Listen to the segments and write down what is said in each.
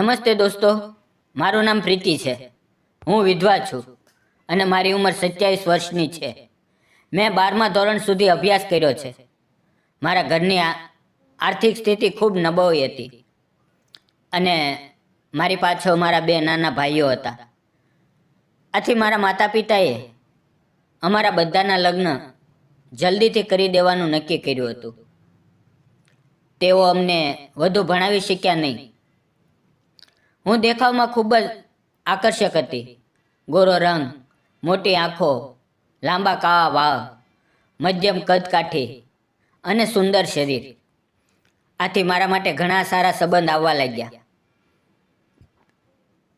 નમસ્તે દોસ્તો, મારું નામ પ્રીતિ છે. હું વિધવા છું અને મારી ઉંમર સત્યાવીસ વર્ષની છે. મેં બારમા ધોરણ સુધી અભ્યાસ કર્યો છે. મારા ઘરની આર્થિક સ્થિતિ ખૂબ નબળી હતી અને મારી પાછળ મારા બે નાના ભાઈઓ હતા. આથી મારા માતા પિતાએ અમારા બધાના લગ્ન જલ્દીથી કરી દેવાનું નક્કી કર્યું હતું. તેઓ અમને વધુ ભણાવી શક્યા નહીં. હું દેખાવમાં ખૂબ જ આકર્ષક હતી. ગોરો રંગ, મોટી આંખો, લાંબા કાવા વાળ, મધ્યમ કદકાઠી અને સુંદર શરીર. આથી મારા માટે ઘણા સારા સંબંધ આવવા લાગ્યા.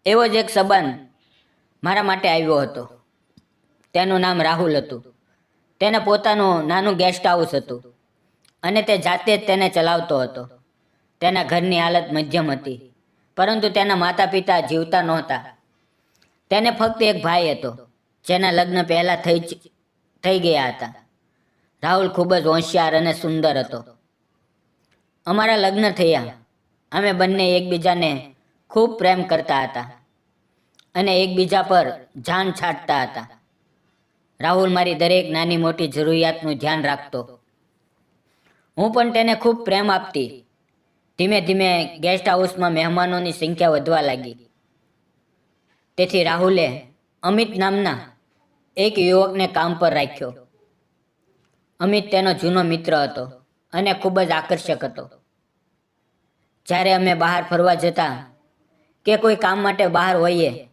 એવો જ એક સંબંધ મારા માટે આવ્યો હતો. તેનું નામ રાહુલ હતું. તેને પોતાનું નાનું ગેસ્ટ હાઉસ હતું અને તે જાતે જ તેને ચલાવતો હતો. તેના ઘરની હાલત મધ્યમ હતી. પરંતુ તેના માતા પિતા જીવતા નહોતા. તેને ફક્ત એક ભાઈ હતો, જેના લગ્ન પહેલાં થઈ થઈ ગયા હતા. રાહુલ ખૂબ જ હોશિયાર અને સુંદર હતો. અમારા લગ્ન થયા. અમે બંને એકબીજાને ખૂબ પ્રેમ કરતા હતા અને એકબીજા પર જાન છાંટતા હતા. રાહુલ મારી દરેક નાની મોટી જરૂરિયાતનું ધ્યાન રાખતો. હું પણ તેને ખૂબ પ્રેમ આપતી ધીમે ધીમે ગેસ્ટ હાઉસમાં મહેમાનોની સંખ્યા વધવા લાગી. તેથી રાહુલે અમિત નામના એક યુવકને કામ પર રાખ્યો. અમિત તેનો જૂનો મિત્ર હતો અને ખૂબ જ આકર્ષક હતો. જ્યારે અમે બહાર ફરવા જતા કે કોઈ કામ માટે બહાર હોઈએ,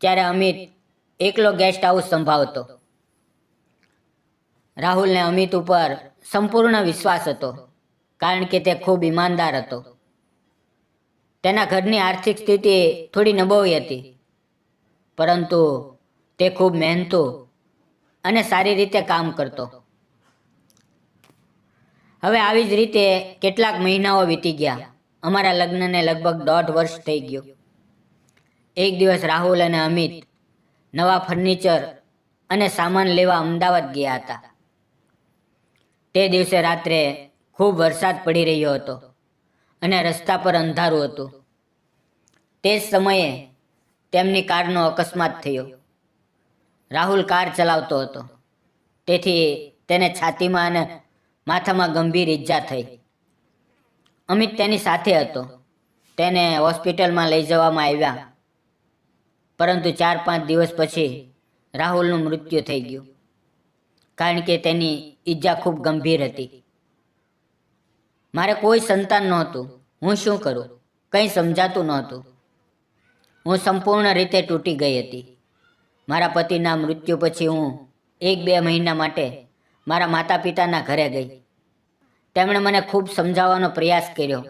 ત્યારે અમિત એકલો ગેસ્ટ હાઉસ સંભાળતો. રાહુલને અમિત ઉપર સંપૂર્ણ વિશ્વાસ હતો. કારણ કે તે ખૂબ ઈમાનદાર હતો. તેના ઘરની આર્થિક સ્થિતિ થોડી નબળી હતી. પરંતુ તે ખૂબ મહેનતુ અને સારી રીતે કામ કરતો. હવે આવી જ રીતે કેટલાક મહિનાઓ વીતી ગયા. અમારા લગ્નને લગભગ દોઢ વર્ષ થઈ ગયું. એક દિવસ રાહુલ અને અમિત નવા ફર્નિચર અને સામાન લેવા અમદાવાદ ગયા હતા. તે દિવસે રાત્રે ખૂબ વરસાદ પડી રહ્યો હતો અને રસ્તા પર અંધારું હતું. તે જ સમયે તેમની કારનો અકસ્માત થયો. રાહુલ કાર ચલાવતો હતો. તેથી તેને છાતીમાં અને માથામાં ગંભીર ઈજા થઈ. અમિત તેની સાથે હતો. તેને હોસ્પિટલમાં લઈ જવામાં આવ્યા. પરંતુ ચાર પાંચ દિવસ પછી રાહુલનું મૃત્યુ થઈ ગયું. કારણ કે તેની ઈજા ખૂબ ગંભીર હતી. મારે કોઈ સંતાન નહોતું. હું શું કરું? કંઈ સમજાતું નહોતું. હું સંપૂર્ણ રીતે તૂટી ગઈ હતી. મારા પતિના મૃત્યુ પછી હું એક બે મહિના માટે મારા માતા પિતાના ઘરે ગઈ. તેમણે મને ખૂબ સમજાવવાનો પ્રયાસ કર્યો.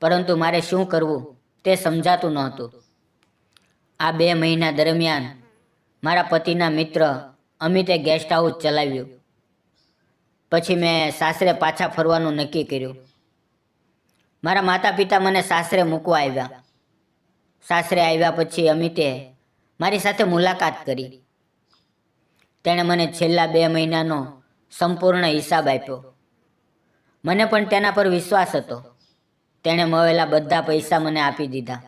પરંતુ મારે શું કરવું તે સમજાતું નહોતું. આ બે મહિના દરમિયાન મારા પતિના મિત્ર અમિતે ગેસ્ટ હાઉસ ચલાવ્યું. પછી મેં સાસરે પાછા ફરવાનું નક્કી કર્યું. મારા માતા પિતા મને સાસરે મૂકવા આવ્યા. સાસરે આવ્યા પછી અમિતે મારી સાથે મુલાકાત કરી. તેણે મને છેલ્લા બે મહિનાનો સંપૂર્ણ હિસાબ આપ્યો. મને પણ તેના પર વિશ્વાસ હતો. તેણે મળેલા બધા પૈસા મને આપી દીધા.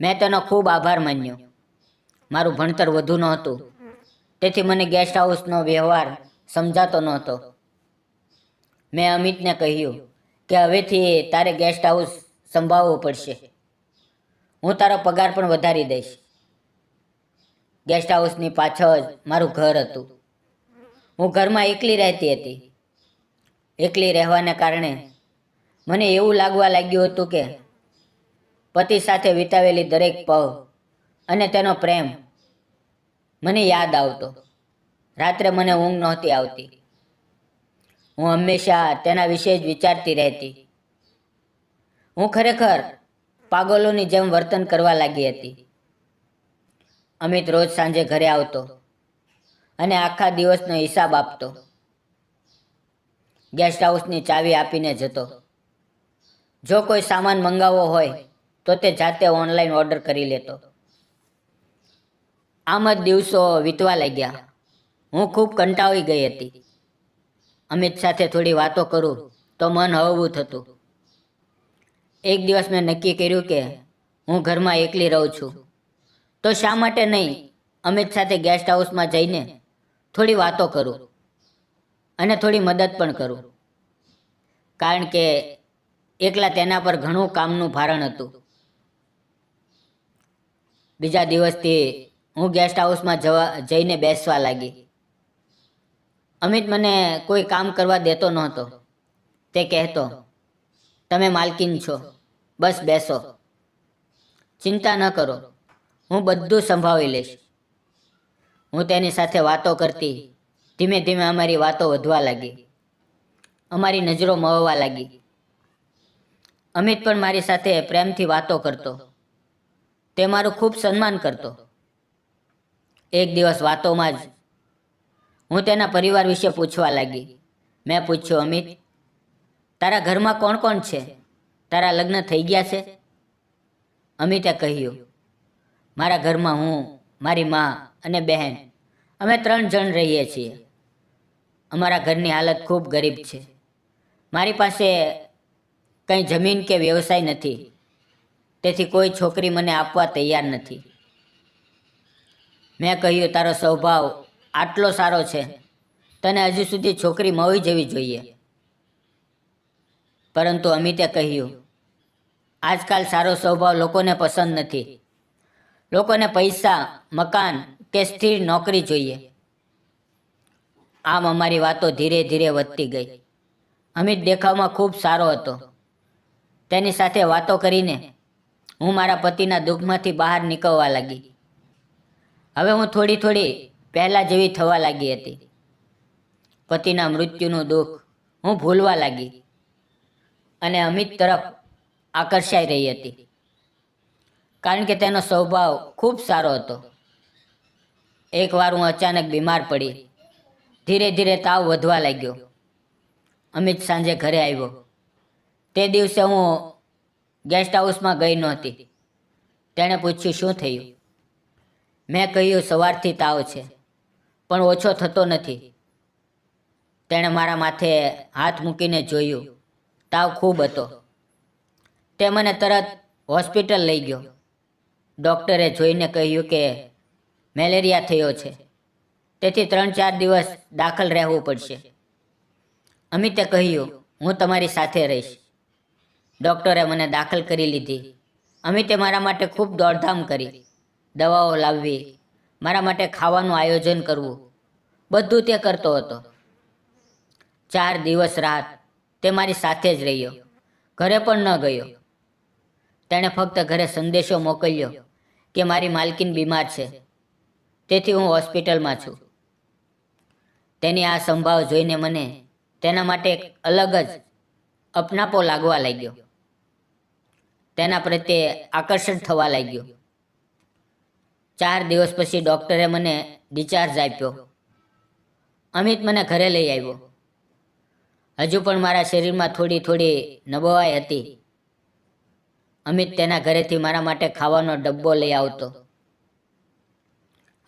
મેં તેનો ખૂબ આભાર માન્યો. મારું ભણતર વધુ નહોતું. તેથી મને ગેસ્ટ હાઉસનો વ્યવહાર સમજાતો નહોતો. મેં અમિતને કહ્યું કે હવેથી તારે ગેસ્ટ હાઉસ સંભાળવું પડશે. હું તારો પગાર પણ વધારી દઈશ. ગેસ્ટ હાઉસની પાછળ જ મારું ઘર હતું. હું ઘરમાં એકલી રહેતી હતી. એકલી રહેવાને કારણે મને એવું લાગવા લાગ્યું હતું કે પતિ સાથે વિતાવેલી દરેક પળ અને તેનો પ્રેમ મને યાદ આવતો. રાત્રે મને ઊંઘ નહોતી આવતી. હું હંમેશા તેના વિશે જ વિચારતી રહેતી. હું ખરેખર પાગલોની જેમ વર્તન કરવા લાગી હતી. અમિત રોજ સાંજે ઘરે આવતો અને આખા દિવસનો હિસાબ આપતો. ગેસ્ટ હાઉસની ચાવી આપીને જતો. જો કોઈ સામાન મંગાવવો હોય તો તે જાતે ઓનલાઈન ઓર્ડર કરી લેતો. આમ જ દિવસો વીતવા લાગ્યા. હું ખૂબ કંટાળી ગઈ હતી. અમિત સાથે થોડી વાતો કરું, તો મન હળવું થતું. એક દિવસ મેં નક્કી કર્યું કે હું ઘરમાં એકલી રહું છું. તો શા માટે નહીં? અમિત સાથે ગેસ્ટ હાઉસમાં જઈને થોડી વાતો કરું અને થોડી મદદ પણ કરું. કારણ કે એકલા તેના પર ઘણું કામનું ભારણ હતું. બીજા દિવસથી હું ગેસ્ટ હાઉસમાં જવા જઈને બેસવા લાગી. અમિત મને કોઈ કામ કરવા દેતો નહોતો. તે કહેતો, તમે માલકીન છો, બસ બેસો. ચિંતા ન કરો, હું બધું સંભાળી લઈશ. હું તેની સાથે વાતો કરતી, ધીમે ધીમે અમારી વાતો વધવા લાગી. અમારી નજરો મળવા લાગી. અમિત પણ મારી સાથે પ્રેમથી વાતો કરતો. તે મારું ખૂબ સન્માન કરતો. એક દિવસ વાતોમાં જ હું તેના પરિવાર વિશે પૂછવા લાગી. મેં પૂછ્યું, અમિત, તારા ઘરમાં કોણ કોણ છે? તારા લગ્ન થઈ ગયા છે? અમિતે કહ્યું, મારા ઘરમાં હું, મારી મા અને બહેન, અમે ત્રણ જણ રહીએ છીએ. અમારા ઘરની હાલત ખૂબ ગરીબ છે. મારી પાસે કંઈ જમીન કે વ્યવસાય નથી. તેથી કોઈ છોકરી મને આપવા તૈયાર નથી. મેં કહ્યું, તારો સ્વભાવ આટલો સારો છે. તને હજુ સુધી છોકરી મળવી જવી જોઈએ. પરંતુ અમિતે કહ્યું, આજકાલ સારો સ્વભાવ લોકોને પસંદ નથી. લોકોને પૈસા, મકાન કે સ્થિર નોકરી જોઈએ. આમ અમારી વાતો ધીરે ધીરે વધતી ગઈ. અમિત દેખાવમાં ખૂબ સારો હતો. તેની સાથે વાતો કરીને હું મારા પતિના દુઃખમાંથી બહાર નીકળવા લાગી. હવે હું થોડી થોડી પહેલાં જેવી થવા લાગી હતી. પતિના મૃત્યુનું દુઃખ હું ભૂલવા લાગી અને અમિત તરફ આકર્ષાઈ રહી હતી. કારણ કે તેનો સ્વભાવ ખૂબ સારો હતો. એકવાર હું અચાનક બીમાર પડી. ધીરે ધીરે તાવ વધવા લાગ્યો. અમિત સાંજે ઘરે આવ્યો. તે દિવસે હું ગેસ્ટ હાઉસમાં ગઈ નહોતી. તેણે પૂછ્યું, શું થયું? મેં કહ્યું, સવારથી તાવ છે. પણ ઓછો થતો નથી. તેણે મારા માથે હાથ મૂકીને જોયું. તાવ ખૂબ હતો. તે મને તરત હોસ્પિટલ લઈ ગયો. ડૉક્ટરે જોઈને કહ્યું કે મેલેરિયા થયો છે. તેથી ત્રણ ચાર દિવસ દાખલ રહેવું પડશે. અમિતે કહ્યું, હું તમારી સાથે રહીશ. ડૉક્ટરે મને દાખલ કરી લીધી. અમિતે મારા માટે ખૂબ દોડધામ કરી. દવાઓ લાવવી મારા માટે ખાવાનું આયોજન કરવું. બધું તે કરતો હતો. ચાર દિવસ રાત તે મારી સાથે જ રહ્યો. ઘરે પણ ન ગયો. તેણે ફક્ત ઘરે સંદેશો મોકલ્યો કે મારી માલકીન બીમાર છે. તેથી હું હોસ્પિટલમાં છું. તેની આ સંભાવ જોઈને મને તેના માટે એક અલગ જ અપનાપો લાગવા લાગ્યો. તેના પ્રત્યે આકર્ષણ થવા લાગ્યું. ચાર દિવસ પછી ડૉક્ટરે મને ડિસ્ચાર્જ આપ્યો. અમિત મને ઘરે લઈ આવ્યો. હજુ પણ મારા શરીરમાં થોડી થોડી નબવાઈ હતી. અમિત તેના ઘરેથી મારા માટે ખાવાનો ડબ્બો લઈ આવતો.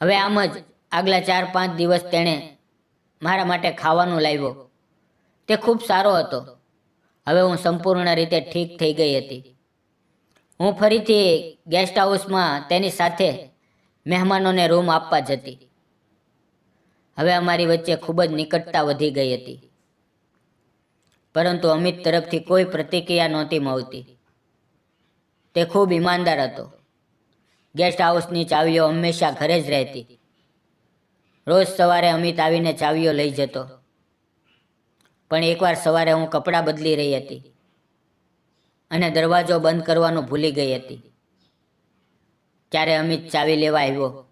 હવે આમ જ આગલા ચાર પાંચ દિવસ તેણે મારા માટે ખાવાનું લાવ્યો. તે ખૂબ સારો હતો. હવે હું સંપૂર્ણ રીતે ઠીક થઈ ગઈ હતી. હું ફરીથી ગેસ્ટ હાઉસમાં તેની સાથે મહેમાનોને રૂમ આપવા જતી. હવે અમારી વચ્ચે ખૂબ જ નિકટતા વધી ગઈ હતી. પરંતુ અમિત તરફથી કોઈ પ્રતિક્રિયા નહોતી મળતી. તે ખૂબ ઈમાનદાર હતો. ગેસ્ટ હાઉસની ચાવીઓ હંમેશા ઘરે જ રહેતી. રોજ સવારે અમિત આવીને ચાવીઓ લઈ જતો. પણ એકવાર સવારે હું કપડાં બદલી રહી હતી. અને દરવાજો બંધ કરવાનું ભૂલી ગઈ હતી. ત્યારે અમિત ચાવી લેવા આવ્યો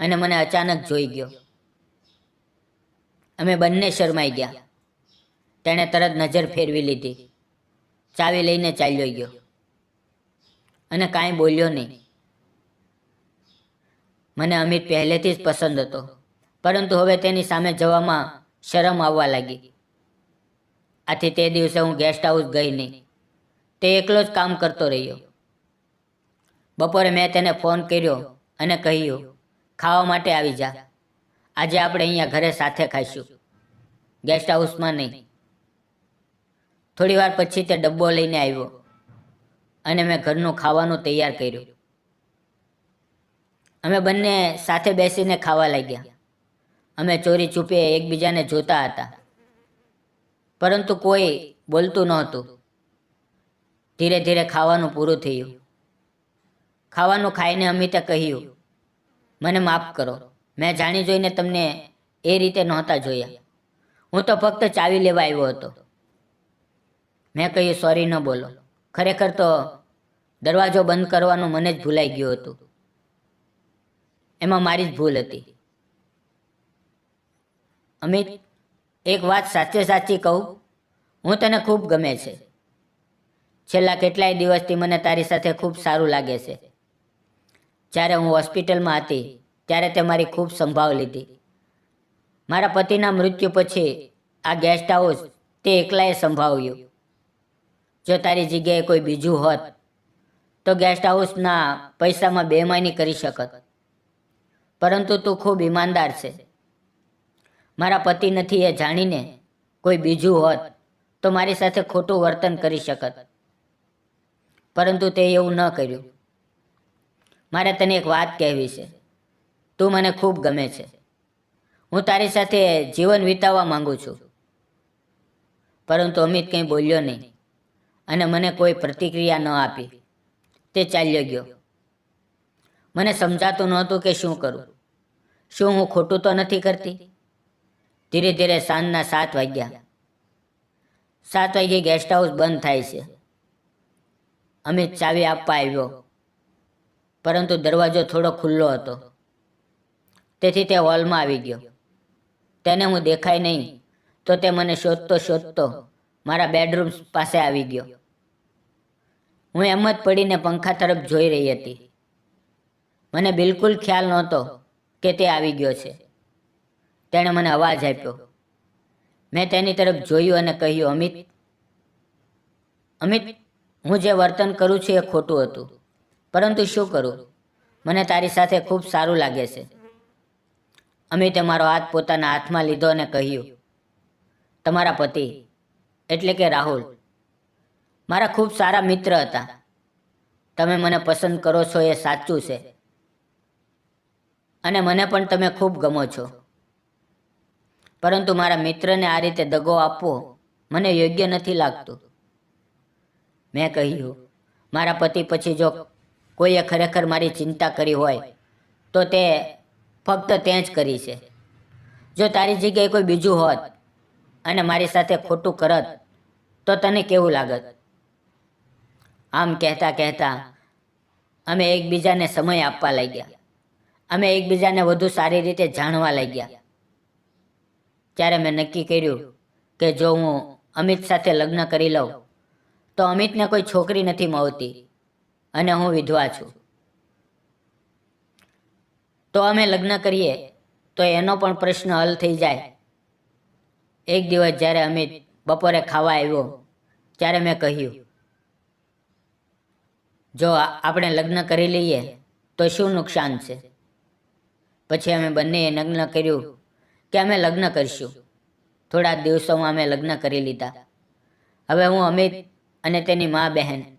અને મને અચાનક જોઈ ગયો. અમે બંને શરમાઈ ગયા. તેણે તરત નજર ફેરવી લીધી. ચાવી લઈને ચાલ્યો ગયો. અને કાંઈ બોલ્યો નહીં. મને અમિત પહેલેથી જ પસંદ હતો, પરંતુ હવે તેની સામે જવામાં શરમ આવવા લાગી. આથી તે દિવસે હું ગેસ્ટ હાઉસ ગઈ નહીં. તે એકલો જ કામ કરતો રહ્યો. બપોરે મેં તેને ફોન કર્યો અને કહ્યું, ખાવા માટે આવી જા. આજે આપણે અહીંયા ઘરે સાથે ખાઈશું. ગેસ્ટ હાઉસમાં નહીં. થોડી વાર પછી તે ડબ્બો લઈને આવ્યો અને મેં ઘરનું ખાવાનું તૈયાર કર્યું. અમે બંને સાથે બેસીને ખાવા લાગ્યા. અમે ચોરી છુપીએ એકબીજાને જોતા હતા. પરંતુ કોઈ બોલતું નહોતું. ધીરે ધીરે ખાવાનું પૂરું થયું. ખાવાનું ખાઈને અમિતે કહ્યું, મને માફ કરો. મેં જાણી જોઈને તમને એ રીતે નહોતા જોયા. હું તો ફક્ત ચાવી લેવા આવ્યો હતો. મેં કહ્યું, સોરી, ન બોલો. ખરેખર તો દરવાજો બંધ કરવાનું મને જ ભૂલાઈ ગયું હતું. એમાં મારી જ ભૂલ હતી. અમિત, એક વાત સાચે સાચી કહું, હું તને ખૂબ ગમે છે. છેલ્લા કેટલાય દિવસથી મને તારી સાથે ખૂબ સારું લાગે છે. જ્યારે હું હોસ્પિટલમાં હતી, ત્યારે તે મારી ખૂબ સંભાળ લીધી. મારા પતિના મૃત્યુ પછી આ ગેસ્ટ હાઉસ તે એકલાએ સંભાળ્યું. જો તારી જગ્યાએ કોઈ બીજું હોત, તો ગેસ્ટ હાઉસના પૈસામાં બેમાની કરી શકત. પરંતુ તું ખૂબ ઈમાનદાર છે. મારા પતિ નથી એ જાણીને કોઈ બીજું હોત, તો મારી સાથે ખોટું વર્તન કરી શકત. પરંતુ તે એવું ન કર્યું. મારે તને એક વાત કહેવી છે. તું મને ખૂબ ગમે છે. હું તારી સાથે જીવન વિતાવવા માંગુ છું. પરંતુ અમિત કંઈ બોલ્યો નહીં અને મને કોઈ પ્રતિક્રિયા ન આપી. તે ચાલ્યો ગયો. મને સમજાતું નહોતું કે શું કરું. શું હું ખોટું તો નથી કરતી? ધીરે ધીરે સાંજના સાત વાગ્યા. સાત વાગ્યે ગેસ્ટ હાઉસ બંધ થાય છે. અમિત ચાવી આપવા આવ્યો. પરંતુ દરવાજો થોડો ખુલ્લો હતો. તેથી તે હોલમાં આવી ગયો. તેને હું દેખાય નહીં, તો તે મને શોધતો શોધતો મારા બેડરૂમ પાસે આવી ગયો. હું એમ જ પડીને પંખા તરફ જોઈ રહી હતી. મને બિલકુલ ખ્યાલ નહોતો કે તે આવી ગયો છે. તેણે મને અવાજ આપ્યો. મેં તેની તરફ જોયું અને કહ્યું, અમિત અમિત, હું જે વર્તન કરું છું એ ખોટું હતું. પરંતુ શું કરું? મને તારી સાથે ખૂબ સારું લાગે છે. અમિતે મારો હાથ પોતાના હાથમાં લીધો અને કહ્યું, તમારા પતિ, એટલે કે રાહુલ, મારા ખૂબ સારા મિત્ર હતા. તમે મને પસંદ કરો છો એ સાચું છે. અને મને પણ તમે ખૂબ ગમો છો. પરંતુ મારા મિત્રને આ રીતે દગો આપવો મને યોગ્ય નથી લાગતું. મેં કહ્યું, મારા પતિ પછી જો કોઈએ ખરેખર મારી ચિંતા કરી હોય, તો તે ફક્ત તે જ કરી છે. જો તારી જગ્યાએ કોઈ બીજું હોત અને મારી સાથે ખોટું કરત, તો તને કેવું લાગત? આમ કહેતા કહેતા અમે એકબીજાને સમય આપવા લાગ્યા. અમે એકબીજાને વધુ સારી રીતે જાણવા લાગ્યા. ત્યારે મેં નક્કી કર્યું કે જો હું અમિત સાથે લગ્ન કરી લઉં, તો અમિતને કોઈ છોકરી નથી મળતી. અને હું વિધવા છું. તો અમે લગ્ન કરીએ, તો એનો પણ પ્રશ્ન હલ થઈ જાય. એક દિવસ જ્યારે અમિત બપોરે ખાવા આવ્યો, ત્યારે મેં કહ્યું, જો આપણે લગ્ન કરી લઈએ, તો શું નુકસાન છે? પછી અમે બંનેએ લગ્ન કર્યું કે અમે લગ્ન કરીશું. થોડા દિવસોમાં અમે લગ્ન કરી લીધા. હવે હું અમિત અને તેની મા બહેન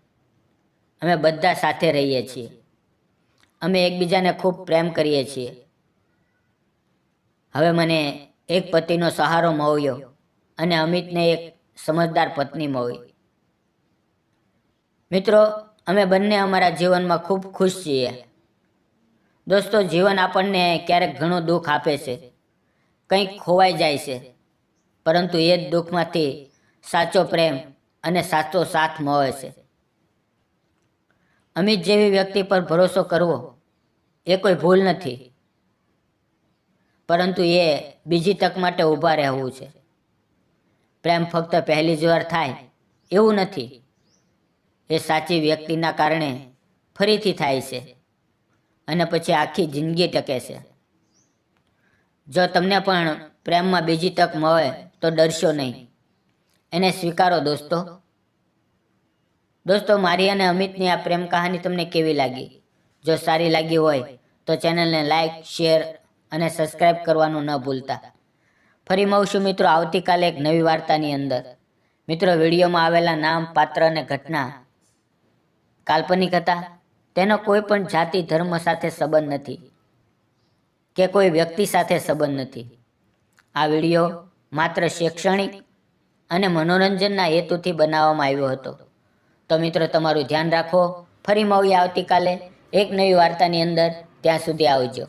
અમે બધા સાથે રહીએ છીએ. અમે એકબીજાને ખૂબ પ્રેમ કરીએ છીએ. હવે મને એક પતિનો સહારો મળ્યો અને અમિતને એક સમજદાર પત્ની મળી. મિત્રો, અમે બંને અમારા જીવનમાં ખૂબ ખુશ છીએ. દોસ્તો, જીવન આપણને ક્યારેક ઘણું દુઃખ આપે છે. કંઈક ખોવાઈ જાય છે. પરંતુ એ જ દુઃખમાંથી સાચો પ્રેમ અને સાચો સાથ મળે છે. અમિત જેવી વ્યક્તિ પર ભરોસો કરવો, એ કોઈ ભૂલ નથી. પરંતુ એ બીજી તક માટે ઊભા રહેવું છે. પ્રેમ ફક્ત પહેલી જ વાર થાય એવું નથી. એ સાચી વ્યક્તિના કારણે ફરીથી થાય છે અને પછી આખી જિંદગી ટકે છે. જો તમને પણ પ્રેમમાં બીજી તક મળે તો ડરશો નહીં. એને સ્વીકારો દોસ્તો. દોસ્તો, મારી અને અમિતની આ પ્રેમ કહાની તમને કેવી લાગી? જો સારી લાગી હોય, તો ચેનલને લાઇક શેર અને સબસ્ક્રાઇબ કરવાનું ન ભૂલતા. ફરી મળશું મિત્રો આવતીકાલે એક નવી વાર્તાની અંદર. મિત્રો, વિડીયોમાં આવેલા નામ, પાત્ર અને ઘટના, કાલ્પનિક હતા. તેનો કોઈ પણ જાતિ, ધર્મ સાથે સંબંધ નથી કે કોઈ વ્યક્તિ સાથે સંબંધ નથી. આ વીડિયો માત્ર શૈક્ષણિક અને મનોરંજનના હેતુથી બનાવવામાં આવ્યો હતો. તો મિત્રો તમારું ધ્યાન રાખો. ફરી મળીએ આવતીકાલે એક નવી વાર્તાની અંદર. ત્યાં સુધી આવજો.